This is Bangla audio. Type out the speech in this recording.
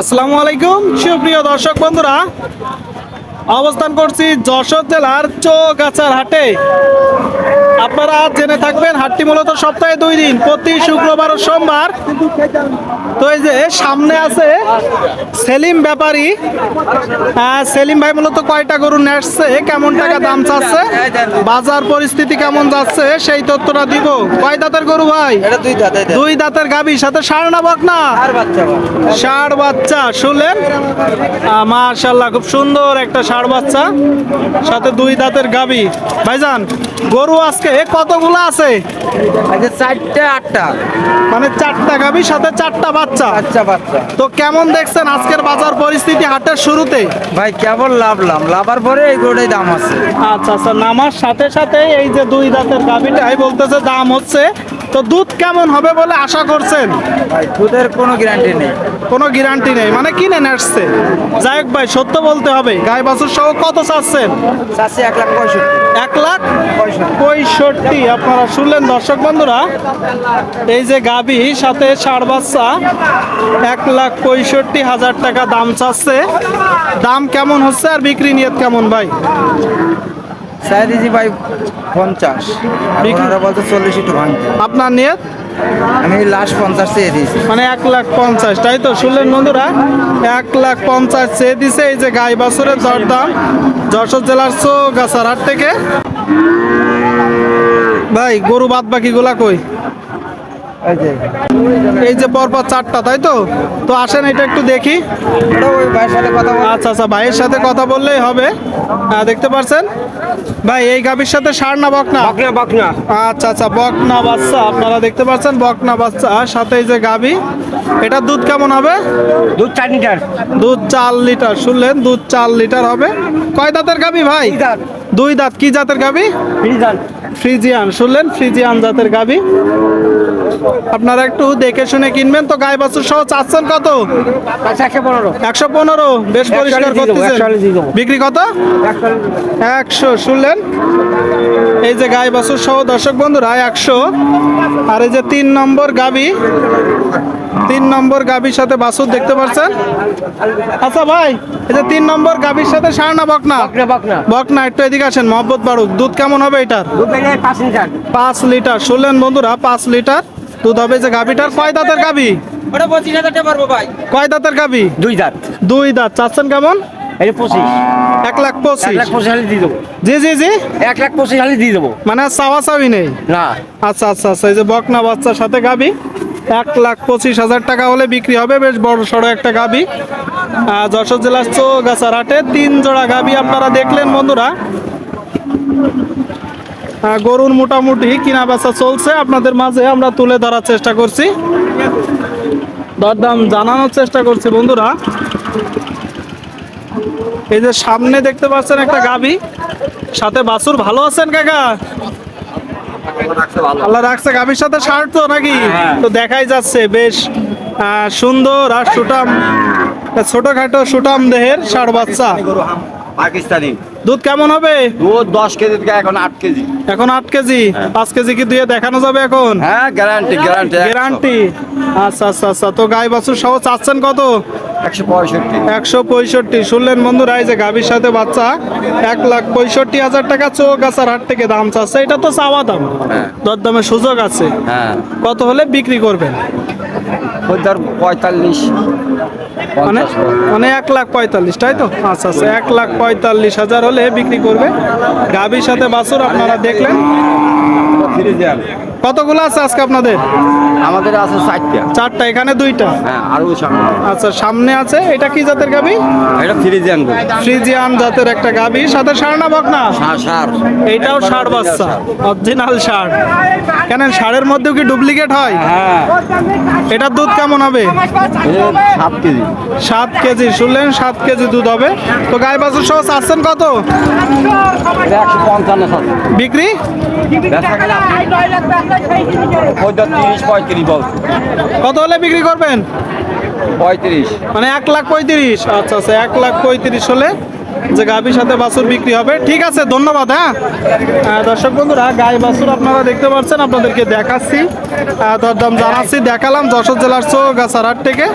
আসসালামু আলাইকুম সুপ্রিয় দর্শক বন্ধুরা। অবস্থান করছি যশোর জেলার চৌগাছার হাটে। আপনারা জেনে থাকবেন হাটটি মূলত সপ্তাহে দুই দিন প্রতি শুক্রবার ও সোমবার। তো এই যে সামনে আছে সেলিম ব্যাপারী। সেলিম ভাই মূলত কয়টা গরু নেসছে কেমন টাকা দাম চাচ্ছে বাজার পরিস্থিতি কেমন যাচ্ছে সেই তথ্যটা দিব। কয় দাঁতের গরু ভাই? দুই দাঁতের গাবি সাথে ষাঁড় না বকনা? আর বাচ্চা বা। ষাঁড় বাচ্চা শুনলেন? মাশাল্লাহ খুব সুন্দর একটা ষাঁড় বাচ্চা সাথে দুই দাঁতের গাবি ভাইজান গরু আজকে কতগুলো আছে? আচ্ছা চারটে আটটা। মানে চারটা গাবি সাথে চারটা বাচ্চা। আচ্ছা বাচ্চা। তো কেমন দেখছেন আজকের বাজার পরিস্থিতি হাটের শুরুতে? ভাই কেবল লাভলাম লাভার পরে এই গোটাই দাম আছে। আচ্ছা আচ্ছা নামার সাথে সাথে এই যে দুই দাঁতের গাবিটাই বলতেছে দাম হচ্ছে তো দুধ কেমন হবে বলে আশা করছেন? ভাই দুধের কোনো গ্যারান্টি নেই। কোনো গ্যারান্টি নেই। মানে কিনে আসছে। যাই হোক ভাই সত্য বলতে হবে। গায়ে বাছুর সহ কত চাচ্ছেন? চাচ্ছি এক লাখ পঁয়ষট্টি। এক লাখ পঁয়ষট্টি আপনারা শুনলেন দর্শক বন্ধুরা? এই যে গাবি সাথে ষাড় বাচ্চা এক লাখ পঁয়ষট্টি হাজার টাকা দাম চাচ্ছে। দাম কেমন হচ্ছে আর বিক্রি নিয়ত কেমন ভাই? চাই দিয়েছি ভাই পঞ্চাশ। আপনারা বলতে চল্লিশ একটু ভাঙতে। আপনার নিয়ত? আমি লাস্ট পঞ্চাশ চেয়ে দিয়েছি। মানে এক লাখ পঞ্চাশ তাই তো? শুনলেন বন্ধুরা? এক লাখ পঞ্চাশ চেয়ে দিছে এই যে গাই বাছুরের দরদাম। যশোর জেলার চৌগাছার হাট থেকে। ভাই গরু বাদ বাকিগুলা কই? এই যে। পরপর চারটা তাই তো? তো আসেন এটা একটু দেখি। আচ্ছা আচ্ছা ভাইয়ের সাথে কথা বললেই হবে। দেখতে পারছেন? ভাই এই গাভীর সাথে সার না বকনা? বাকনা বাকনা। আচ্ছা আচ্ছা বকনা বাচ্চা আপনারা দেখতে পাচ্ছেন বকনা বাচ্চা। সাথে এই যে গাভী এটা দুধ কেমন হবে? দুধ চার লিটার। দুধ চার লিটার শুনলেন? দুধ চার লিটার হবে। কয় দাঁতের গাবি ভাই। দুই দাঁত। কি জাতের গাবি ফ্রিজিয়ান। শুনলেন? ফ্রিজিয়ান জাতের গাবি আপনারা একটু দেখে শুনে কিনবেন। তো গায়ে বাছুর সহ চাচ্ছেন কত? একশো পনেরো। বেশ পরিষ্কার দেবো। বিক্রি কত? একশো শুনলেন? এই যে গায়ে বাছুর সহ দর্শক বন্ধুরা একশো। আর এই যে তিন নম্বর গাবি তিন নম্বর গাবির সাথে বাছুর দেখতে পাচ্ছেন? আচ্ছা ভাই এই যে তিন নম্বর গাবির সাথে সার না বকনা? বাকনা একটু এদিকে আসেন মহব্বত বাড়ুক। দুধ কেমন হবে এটার? পাঁচ লিটার শুনলেন বন্ধুরা পাঁচ লিটার। দুধ হবে যে গাবিটার কয় দাঁতের গাবি ওটা পঁচিশ হাজার টাকা পারব ভাই। কয় দাঁতের গাবি দুই দাঁত। দুই দাঁত। চাচ্ছেন কেমন? এই পঁচিশ। এক লাখ পঁচিশ। লাখ পঁচিশ দিয়ে দেবো। জি জি জি। এক লাখ পঁচিশ দিয়ে দেবো। মানে চাওয়া নেই? না। আচ্ছা আচ্ছা আচ্ছা। এই যে বকনা বাচ্চার সাথে গাবি এক লাখ পঁচিশ হাজার টাকা হলে বিক্রি হবে। বেশ বড় সড়ো একটা গাবি যশোর জেলার চৌগাছার হাটে তিন জোড়া গাবি আপনারা দেখলেন বন্ধুরা। গরুর মোটামুটি কিনা বেচা চলছে। আপনাদের মাঝে আমরা তুলে ধরার চেষ্টা করছি। দরদাম জানানোর চেষ্টা করছি বন্ধুরা। এই যে সামনে দেখতে পাচ্ছেন একটা গাবি সাথে বাছুর ভালো আছেন কাকা? আল্লাহ রাখছে গাভীর সাথে শার্ট তো নাকি? তো দেখাই যাচ্ছে বেশ সুন্দর আর সুটাম ছোটখাটো সুটাম দেহের ষাট বাচ্চা। পাকিস্তানি। দুধ কেমন হবে? দুধ দশ কেজি থেকে এখন আট কেজি। এখন আট কেজি? পাঁচ কেজি কি দুয়ে দেখানো যাবে এখন? হ্যাঁ গ্যারান্টি গ্যারান্টি গ্যারান্টি আচ্ছা আচ্ছা আচ্ছা। তো গাই বাছুর সহ চাচ্ছেন কত? একশো পঁয়ষট্টি। একশো পঁয়ষট্টি। শুনলেন বন্ধুরা এই যে গাভীর সাথে বাচ্চা এক লাখ পঁয়ষট্টি হাজার টাকা চৌগাছার হাট থেকে দাম চাচ্ছে। এটা তো চাওয়া দাম। হ্যাঁ। দরদামের সুযোগ আছে। হ্যাঁ। কত হলে বিক্রি করবেন? ওই ধর পঁয়তাল্লিশ। মানে মানে এক লাখ পঁয়তাল্লিশ তাই তো? আচ্ছা আচ্ছা এক লাখ পঁয়তাল্লিশ হাজার হলে বিক্রি করবে। গাভীর সাথে বাছুর আপনারা দেখলেন। কতগুলো আছে আজকে আপনাদের? আমাদের আছে চারটা। চারটা এখানে দুইটা? হ্যাঁ আরও সামনে আচ্ছা সামনে আছে? এটা কি জাতের গাবি? এটা ফ্রিজিয়ান ফ্রিজিয়ান জাতের একটা গাভী সাথে ষাঁড় না বকনা? সার। সার এইটাও বাচ্চা। অরিজিনাল ষাঁড় কেন ষাঁড়ের মধ্যেও কি ডুপ্লিকেট হয়? হ্যাঁ। এটার দুধ কেমন হবে? সাত কেজি। সাত কেজি। শুনলেন সাত কেজি দুধ হবে। তো গায়ে বাছুর সহ চাচ্ছেন কত? একশো পঞ্চান্ন বিক্রি? তিরিশ পঁয়ত্রিশ বল। কত হলে বিক্রি করবেন? পঁয়ত্রিশ। মানে এক লাখ পঁয়ত্রিশ। আচ্ছা আচ্ছা এক লাখ পঁয়ত্রিশ হলে যে গাভীর সাথে বাছুর বিক্রি হবে। ঠিক আছে ধন্যবাদ হ্যাঁ? দর্শক বন্ধুরা গায়ে বাছুর আপনারা দেখতে পাচ্ছেন আপনাদেরকে দেখাচ্ছি। দরদাম জানাচ্ছি দেখালাম যশোর জেলার চৌগাছার গাছার থেকে।